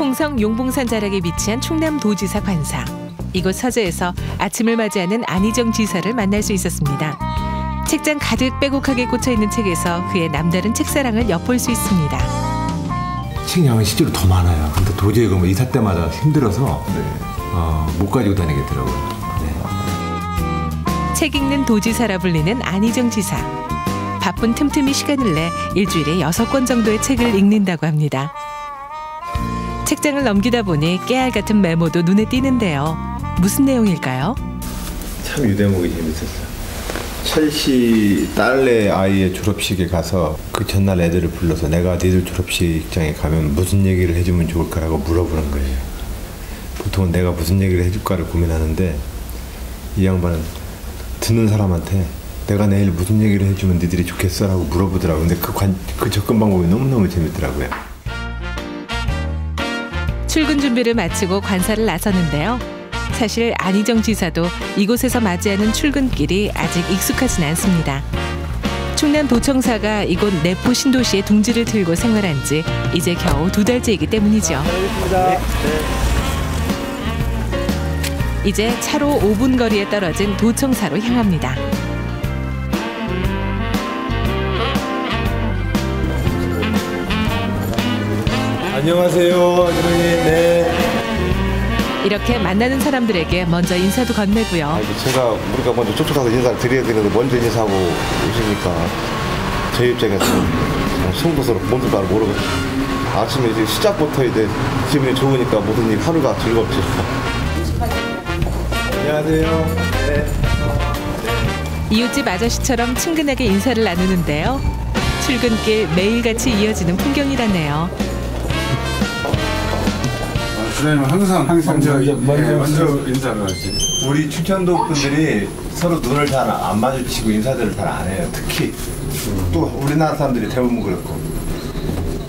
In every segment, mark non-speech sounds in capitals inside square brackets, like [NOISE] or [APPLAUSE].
홍성 용봉산 자락에 위치한 충남 도지사 관사. 이곳 서재에서 아침을 맞이하는 안희정 지사를 만날 수 있었습니다. 책장 가득 빼곡하게 꽂혀 있는 책에서 그의 남다른 책사랑을 엿볼 수 있습니다. 책 양은 실제로 더 많아요. 근데 도저히 그 이사 때마다 힘들어서 어, 못 가지고 다니겠더라고요. 네. 책 읽는 도지사라 불리는 안희정 지사. 바쁜 틈틈이 시간을 내 일주일에 여섯 권 정도의 책을 읽는다고 합니다. 책장을 넘기다 보니 깨알 같은 메모도 눈에 띄는데요. 무슨 내용일까요? 참 유대목이 재밌었어요. 첼시 딸내 아이의 졸업식에 가서 그 전날 애들을 불러서 내가 니들 졸업식장에 가면 무슨 얘기를 해주면 좋을까라고 물어보는 거예요. 보통은 내가 무슨 얘기를 해줄까를 고민하는데 이 양반은 듣는 사람한테 내가 내일 무슨 얘기를 해주면 니들이 좋겠어라고 물어보더라고요. 근데 그, 관, 그 접근 방법이 너무너무 재밌더라고요. 출근 준비를 마치고 관사를 나섰는데요. 사실 안희정 지사도 이곳에서 맞이하는 출근길이 아직 익숙하진 않습니다. 충남 도청사가 이곳 내포 신도시의 둥지를 들고 생활한 지 이제 겨우 두 달째이기 때문이죠. 이제 차로 5분 거리에 떨어진 도청사로 향합니다. 안녕하세요, 아주머니. 네. 이렇게 만나는 사람들에게 먼저 인사도 건네고요. 아이고 제가 우리가 먼저 쫓아가서 인사를 드려야 되는데 먼저 인사하고 오시니까 저희 입장에서 뭐 승부스러 뭔지 잘 모르고 아침에 이제 시작부터 이제 기분이 좋으니까 모든 일 하루가 즐겁죠. 안녕하세요. 네. 이웃집 아저씨처럼 친근하게 인사를 나누는데요. 출근길 매일같이 이어지는 풍경이라네요. 그러면 항상 먼저 먼저, 먼저, 예, 먼저 인사를 하지. 우리 충청도 분들이 서로 눈을 잘 안 마주치고 인사들을 잘 안 해요. 특히 또 우리나라 사람들이 대부분 그렇고.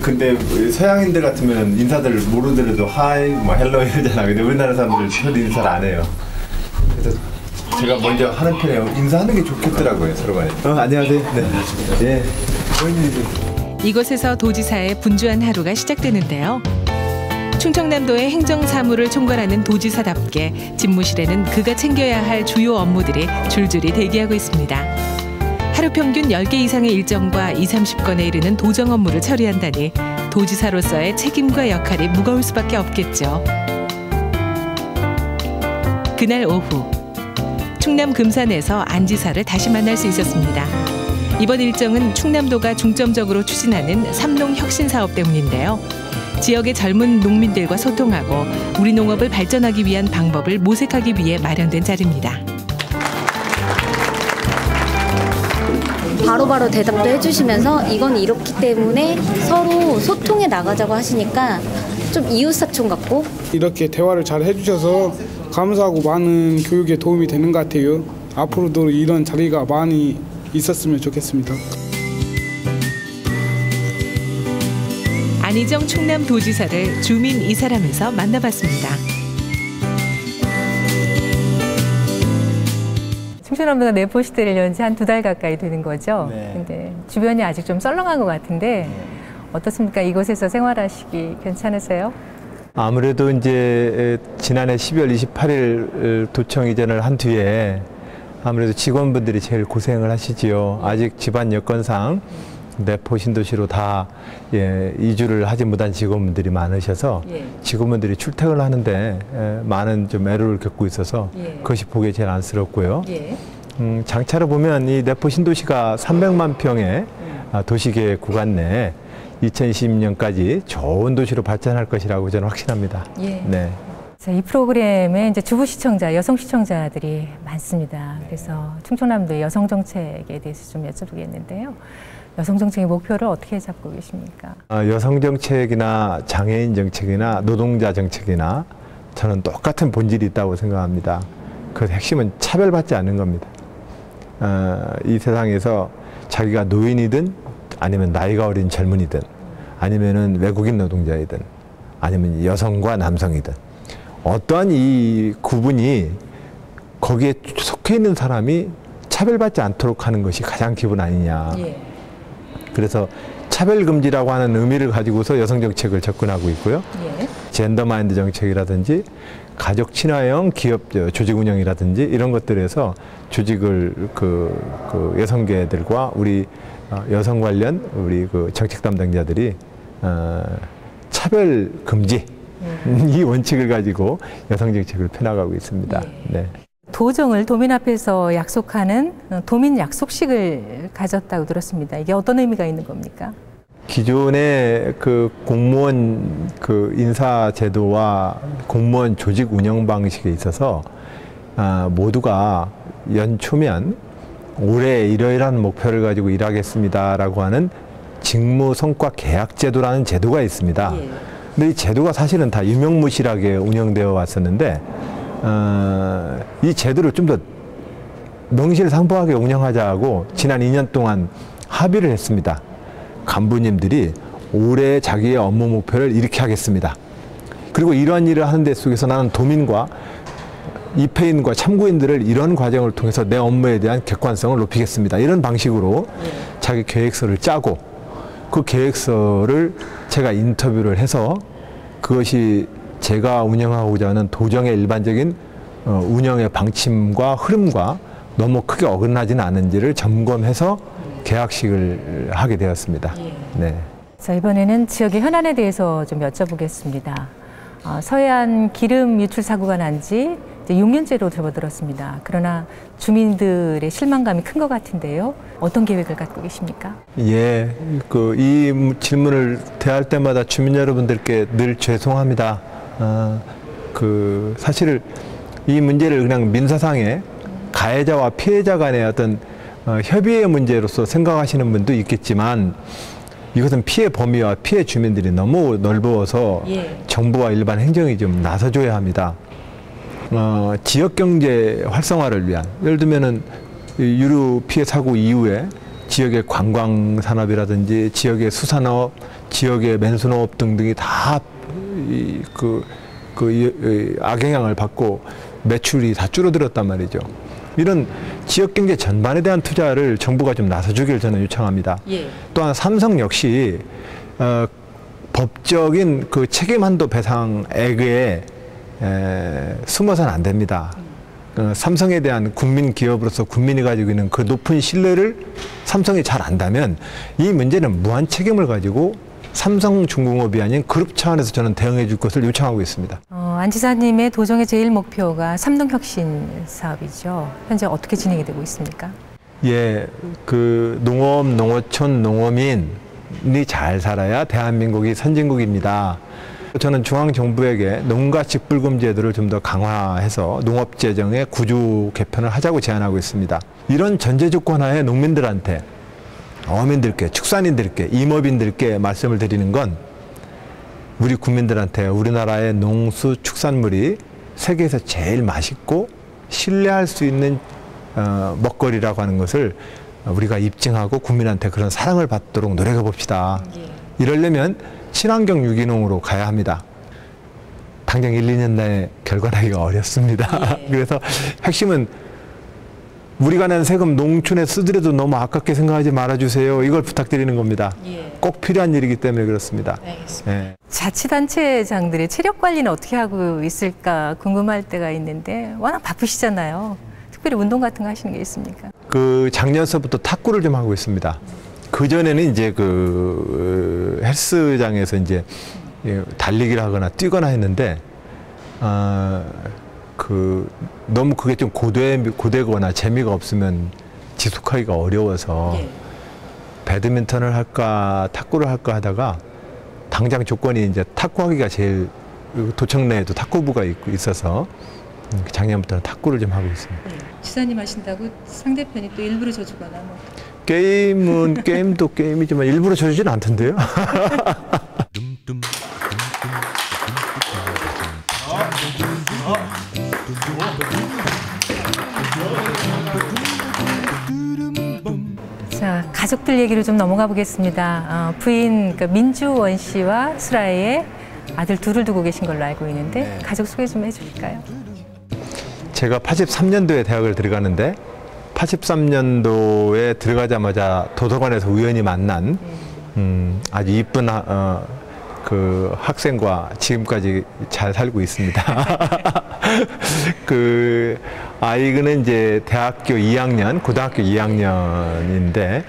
근데 서양인들 같으면 인사들을 모르더라도 하이, 뭐 헬로 이러잖아. 근데 우리나라 사람들 서로 인사를 안 해요. 그래서 제가 먼저 하는 편이에요. 인사하는 게 좋겠더라고요, 서로 간에. 어, 안녕하세요. 네. 예. 이곳에서 도지사의 분주한 하루가 시작되는데요. 충청남도의 행정 사무를 총괄하는 도지사답게 집무실에는 그가 챙겨야 할 주요 업무들이 줄줄이 대기하고 있습니다. 하루 평균 10개 이상의 일정과 2, 30건에 이르는 도정 업무를 처리한다니 도지사로서의 책임과 역할이 무거울 수밖에 없겠죠. 그날 오후 충남 금산에서 안 지사를 다시 만날 수 있었습니다. 이번 일정은 충남도가 중점적으로 추진하는 삼농 혁신 사업 때문인데요. 지역의 젊은 농민들과 소통하고 우리 농업을 발전하기 위한 방법을 모색하기 위해 마련된 자리입니다. 바로 바로 대답도 해주시면서 이건 이렇기 때문에 서로 소통해 나가자고 하시니까 좀 이웃사촌 같고 이렇게 대화를 잘 해주셔서 감사하고 많은 교육에 도움이 되는 것 같아요. 앞으로도 이런 자리가 많이 있었으면 좋겠습니다. 안희정 충남 도지사를 주민 이사람에서 만나봤습니다. 충청남도가 내포 시대를 연지 한 두 달 가까이 되는 거죠. 네. 근데 주변이 아직 좀 썰렁한 것 같은데 어떻습니까? 이곳에서 생활하시기 괜찮으세요? 아무래도 이제 지난해 12월 28일 도청 이전을 한 뒤에 아무래도 직원분들이 제일 고생을 하시지요. 아직 집안 여건상 내포 신도시로 다 예, 이주를 하지 못한 직원분들이 많으셔서 예. 직원분들이 출퇴근을 하는데 에, 많은 좀 애로를 겪고 있어서 예. 그것이 보기에 제일 안쓰럽고요. 예. 음, 장차로 보면 이 내포 신도시가 300만 평의 아, 도시계획 구간 내에 2020년까지 좋은 도시로 발전할 것이라고 저는 확신합니다. 예. 네. 자, 이 프로그램에 이제 주부 시청자, 여성 시청자들이 많습니다. 그래서 충청남도 여성 정책에 대해서 좀 여쭤보겠는데요. 여성 정책의 목표를 어떻게 잡고 계십니까? 아, 여성 정책이나 장애인 정책이나 노동자 정책이나 저는 똑같은 본질이 있다고 생각합니다. 그 핵심은 차별받지 않는 겁니다. 어, 이 세상에서 자기가 노인이든 아니면 나이가 어린 젊은이든 아니면은 외국인 노동자이든 아니면 여성과 남성이든 어떠한 이 구분이 거기에 속해 있는 사람이 차별받지 않도록 하는 것이 가장 기본 아니냐. 예. 그래서 차별 금지라고 하는 의미를 가지고서 여성 정책을 접근하고 있고요. 예. 젠더 마인드 정책이라든지 가족 친화형 기업 저, 조직 운영이라든지 이런 것들에서 조직을 그, 그 여성계들과 우리 어, 여성 관련 우리 그 정책 담당자들이 어, 차별 금지 이 원칙을 가지고 여성 정책을 펴나가고 있습니다. 네. 도정을 도민 앞에서 약속하는 어, 도민 약속식을 가졌다고 들었습니다. 이게 어떤 의미가 있는 겁니까? 기존의 그 공무원 그 인사 제도와 공무원 조직 운영 방식에 있어서 아, 모두가 연초면 올해 이러이러한 목표를 가지고 일하겠습니다라고 하는 직무 성과 계약 제도라는 제도가 있습니다. 근데 이 제도가 사실은 다 유명무실하게 운영되어 왔었는데 어, 이 제도를 좀 더 명실상부하게 운영하자고 지난 2년 동안 합의를 했습니다. 간부님들이 올해 자기의 업무 목표를 이렇게 하겠습니다. 그리고 이러한 일을 하는 데 속에서 나는 도민과 입회인과 참고인들을 이런 과정을 통해서 내 업무에 대한 객관성을 높이겠습니다. 이런 방식으로 자기 계획서를 짜고 그 계획서를 제가 인터뷰를 해서 그것이 제가 운영하고자 하는 도정의 일반적인 어, 운영의 방침과 흐름과 너무 크게 어긋나지는 않은지를 점검해서 계약식을 하게 되었습니다. 네. 자, 이번에는 지역의 현안에 대해서 좀 여쭤보겠습니다. 어, 서해안 기름 유출 사고가 난 지 6년째로 접어들었습니다. 그러나 주민들의 실망감이 큰 것 같은데요. 어떤 계획을 갖고 계십니까? 예, 그 이 질문을 대할 때마다 주민 여러분들께 늘 죄송합니다. 아, 그 사실 이 문제를 그냥 민사상의 가해자와 피해자 간의 어떤 어, 협의의 문제로서 생각하시는 분도 있겠지만 이것은 피해 범위와 피해 주민들이 너무 넓어서 정부와 일반 행정이 좀 나서줘야 합니다. 어, 지역 경제 활성화를 위한 예를 들면은 이 유류 피해 사고 이후에 지역의 관광 산업이라든지 지역의 수산업, 지역의 맨수농업 등등이 다 그 그 악영향을 받고 매출이 다 줄어들었단 말이죠. 이런 지역 경제 전반에 대한 투자를 정부가 좀 나서주길 저는 요청합니다. 또한 삼성 역시 어, 법적인 그 책임 한도 배상액에 에, 숨어서는 안 됩니다. 어, 삼성에 대한 국민 기업으로서 국민이 가지고 있는 그 높은 신뢰를 삼성이 잘 안다면 이 문제는 무한 책임을 가지고 삼성중공업이 아닌 그룹 차원에서 저는 대응해 줄 것을 요청하고 있습니다. 어, 안 지사님의 도정의 제일 목표가 삼동 혁신 사업이죠. 현재 어떻게 진행이 되고 있습니까? 예, 그 농업, 농어촌, 농어민이 잘 살아야 대한민국이 선진국입니다. 저는 중앙 정부에게 농가 직불금 제도를 좀 더 강화해서 농업 재정의 구조 개편을 하자고 제안하고 있습니다. 이런 전제 조건 하에 농민들한테 어민들께 축산인들께 임업인들께 말씀을 드리는 건 우리 국민들한테 우리나라의 농수 축산물이 세계에서 제일 맛있고 신뢰할 수 있는 어, 먹거리라고 하는 것을 우리가 입증하고 국민한테 그런 사랑을 받도록 노력해 봅시다. 이러려면 친환경 유기농으로 가야 합니다. 당장 1, 2년 내에 결과 나기가 어렵습니다. [LAUGHS] 그래서 핵심은 우리가 낸 세금 농촌에 쓰더라도 너무 아깝게 생각하지 말아주세요. 이걸 부탁드리는 겁니다. 꼭 필요한 일이기 때문에 그렇습니다. 예. 자치단체장들의 체력 관리는 어떻게 하고 있을까 궁금할 때가 있는데 워낙 바쁘시잖아요. 특별히 운동 같은 거 하시는 게 있습니까? 그 작년서부터 탁구를 좀 하고 있습니다. 그 전에는 이제 그 어, 헬스장에서 이제 예, 달리기를 하거나 뛰거나 했는데 아그 너무 그게 좀 고대 고되거나 재미가 없으면 지속하기가 어려워서 배드민턴을 할까 탁구를 할까 하다가 당장 조건이 이제 탁구하기가 제일 도청 내에도 탁구부가 있고 있어서 음, 작년부터는 탁구를 좀 하고 있습니다. 지사님 하신다고 상대편이 또 일부러 져주거나 뭐. 게임은 [LAUGHS] 게임도 게임이지만 일부러 져주진 않던데요. [LAUGHS] 가족들 얘기로 좀 넘어가 보겠습니다. 어, 부인 그 민주원 씨와 수라의 아들 둘을 두고 계신 걸로 알고 있는데 가족 소개 좀 해주실까요? 제가 83년도에 대학을 들어가는데 83년도에 들어가자마자 도서관에서 우연히 만난 음, 아주 이쁜 아- 어, 그 학생과 지금까지 잘 살고 있습니다. [LAUGHS] 그 아이는 이제 대학교 2학년, 고등학교 2학년인데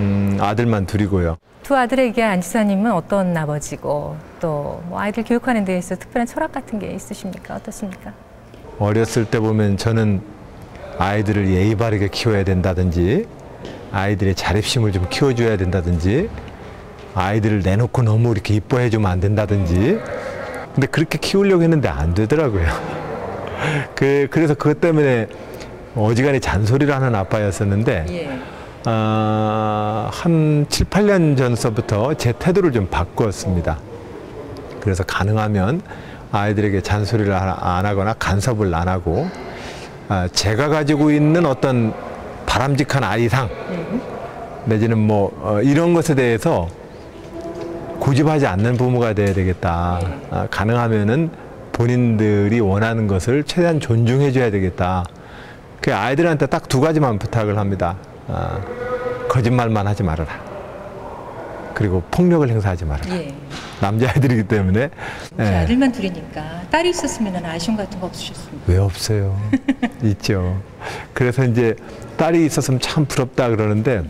음, 아들만 둘이고요. 두 아들에게 안 지사님은 어떤 아버지고 또 뭐 아이들 교육하는 데 있어서 특별한 철학 같은 게 있으십니까? 어떻습니까? 어렸을 때 보면 저는 아이들을 예의 바르게 키워야 된다든지 아이들의 자립심을 좀 키워줘야 된다든지 아이들을 내놓고 너무 이렇게 이뻐해 주면 안 된다든지 근데 그렇게 키우려고 했는데 안 되더라고요. [LAUGHS] 그, 그래서 그것 때문에 어지간히 잔소리를 하는 아빠였었는데 예. 어, 한 7, 8년 전서부터 제 태도를 좀 바꾸었습니다. 그래서 가능하면 아이들에게 잔소리를 안- 안 하거나 간섭을 안 하고 아, 제가 가지고 있는 어떤 바람직한 아이상 내지는 뭐 어, 이런 것에 대해서 고집하지 않는 부모가 돼야 되겠다. 아, 가능하면은 본인들이 원하는 것을 최대한 존중해 줘야 되겠다. 그 아이들한테 딱 두 가지만 부탁을 합니다. 아, 거짓말만 하지 말아라. 그리고 폭력을 행사하지 말아라. 예. 남자아이들이기 때문에 예. 아들만 둘이니까 딸이 있었으면 아쉬움 같은 거 없으셨습니까? 왜 없어요? [LAUGHS] 있죠. 그래서 이제 딸이 있었으면 참 부럽다 그러는데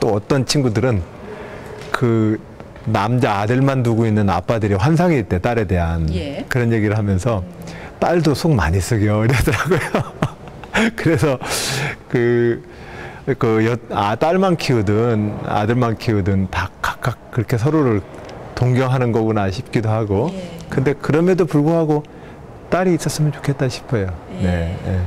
또 어떤 친구들은 그 남자 아들만 두고 있는 아빠들이 환상이 있대 딸에 대한 예. 그런 얘기를 하면서 딸도 속 많이 쓰겨 이러더라고요. [LAUGHS] 그래서 그, 그, 여, 아, 딸만 키우든 아들만 키우든 다 각각 그렇게 서로를 동경하는 거구나 싶기도 하고. 예. 근데 그럼에도 불구하고 딸이 있었으면 좋겠다 싶어요. 네. 예.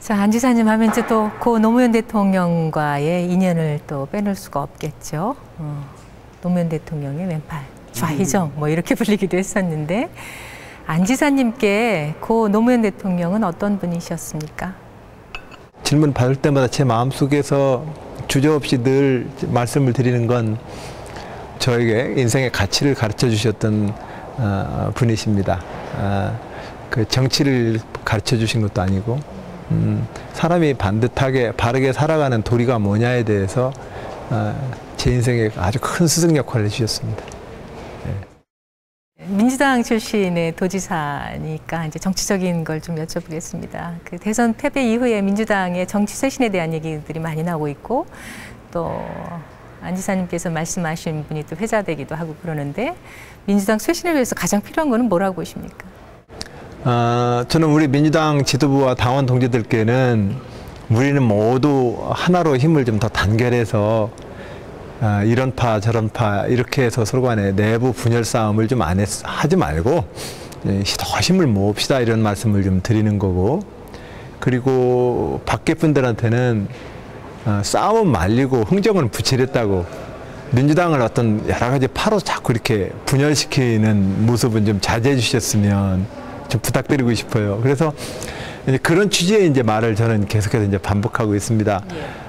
자, 안 지사님 하면 이제 또 고 노무현 대통령과의 인연을 또 빼놓을 수가 없겠죠. 어, 노무현 대통령의 왼팔, 좌희정 뭐 이렇게 불리기도 했었는데 안 지사님께 고 노무현 대통령은 어떤 분이셨습니까? 질문 받을 때마다 제 마음속에서 주저없이 늘 말씀을 드리는 건 저에게 인생의 가치를 가르쳐 주셨던 어, 분이십니다. 아, 그 정치를 가르쳐 주신 것도 아니고 음, 사람이 반듯하게 바르게 살아가는 도리가 뭐냐에 대해서 어, 제 인생에 아주 큰 스승 역할을 해주셨습니다. 민주당 출신의 도지사니까 이제 정치적인 걸 좀 여쭤보겠습니다. 그 대선 패배 이후에 민주당의 정치 쇄신에 대한 얘기들이 많이 나오고 있고 또 안 지사님께서 말씀하신 분이 또 회자되기도 하고 그러는데 민주당 쇄신을 위해서 가장 필요한 거는 뭐라고 보십니까? 어, 저는 우리 민주당 지도부와 당원 동지들께는 우리는 모두 하나로 힘을 좀 더 단결해서 아, 이런 파 저런 파 이렇게 해서 서로 간에 내부 분열 싸움을 좀 안 하지 말고 예, 더 힘을 모읍시다 이런 말씀을 좀 드리는 거고 그리고 밖에 분들한테는 어, 싸움은 말리고 흥정은 부치랬다고 민주당을 어떤 여러 가지 파로 자꾸 이렇게 분열시키는 모습은 좀 자제해 주셨으면 좀 부탁드리고 싶어요. 그래서 그런 취지의 이제 말을 저는 계속해서 이제 반복하고 있습니다. 아,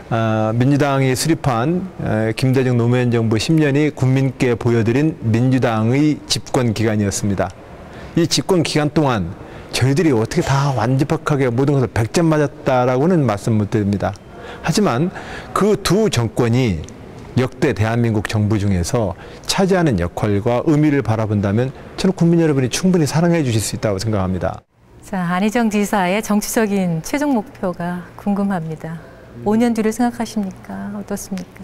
민주당이 수립한 에, 김대중 노무현 정부 10년이 국민께 보여드린 민주당의 집권 기간이었습니다. 이 집권 기간 동안 저희들이 어떻게 다 완벽하게 모든 것을 100점 맞았다라고는 말씀 못 드립니다. 하지만 그 두 정권이 역대 대한민국 정부 중에서 차지하는 역할과 의미를 바라본다면 저는 국민 여러분이 충분히 사랑해 주실 수 있다고 생각합니다. 자, 안희정 지사의 정치적인 최종 목표가 궁금합니다. 5년 뒤를 생각하십니까? 어떻습니까?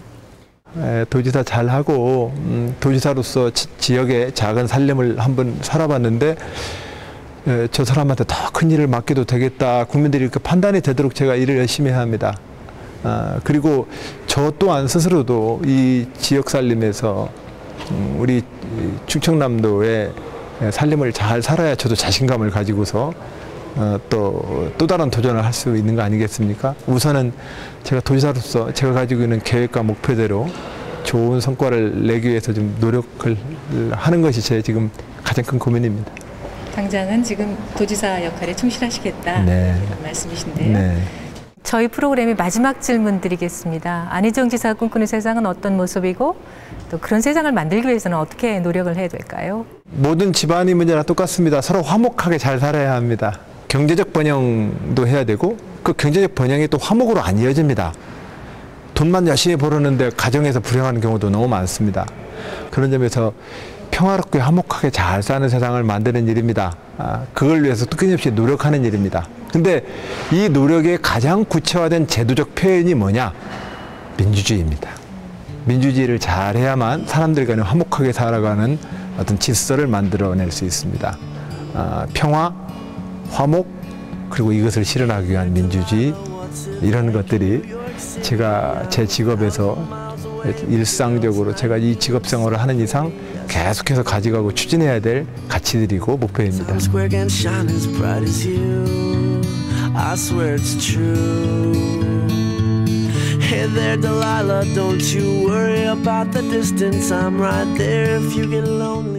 에, 도지사 잘하고 음, 도지사로서 지, 지역의 작은 살림을 한번 살아봤는데 에, 저 사람한테 더 큰 일을 맡겨도 되겠다 국민들이 이렇게 판단이 되도록 제가 일을 열심히 해야 합니다. 아, 그리고 저 또한 스스로도 이 지역 살림에서 음, 우리 이 충청남도의 살림을 잘 살아야 저도 자신감을 가지고서 어, 또, 또 다른 도전을 할 수 있는 거 아니겠습니까? 우선은 제가 도지사로서 제가 가지고 있는 계획과 목표대로 좋은 성과를 내기 위해서 좀 노력을 하는 것이 제 지금 가장 큰 고민입니다. 당장은 지금 도지사 역할에 충실하시겠다 네. 이런 말씀이신데요. 네. 저희 프로그램의 마지막 질문 드리겠습니다. 안희정 지사가 꿈꾸는 세상은 어떤 모습이고 또 그런 세상을 만들기 위해서는 어떻게 노력을 해야 될까요? 모든 집안의 문제나 똑같습니다. 서로 화목하게 잘 살아야 합니다. 경제적 번영도 해야 되고 그 경제적 번영이 또 화목으로 안 이어집니다. 돈만 열심히 벌었는데 가정에서 불행하는 경우도 너무 많습니다. 그런 점에서 평화롭게 화목하게 잘 사는 세상을 만드는 일입니다. 아, 그걸 위해서 끊임없이 노력하는 일입니다. 근데 이 노력의 가장 구체화된 제도적 표현이 뭐냐? 민주주의입니다. 민주주의를 잘 해야만 사람들 간에 화목하게 살아가는 어떤 질서를 만들어낼 수 있습니다. 아, 평화, 화목, 그리고 이것을 실현하기 위한 민주주의, 이런 것들이 제가 제 직업에서 일상적으로 제가 이 직업 생활을 하는 이상 계속해서 가져가고 추진해야 될 가치들이고 목표입니다. Hey there, Delilah, don't you worry about the distance. I'm right there if you get lonely.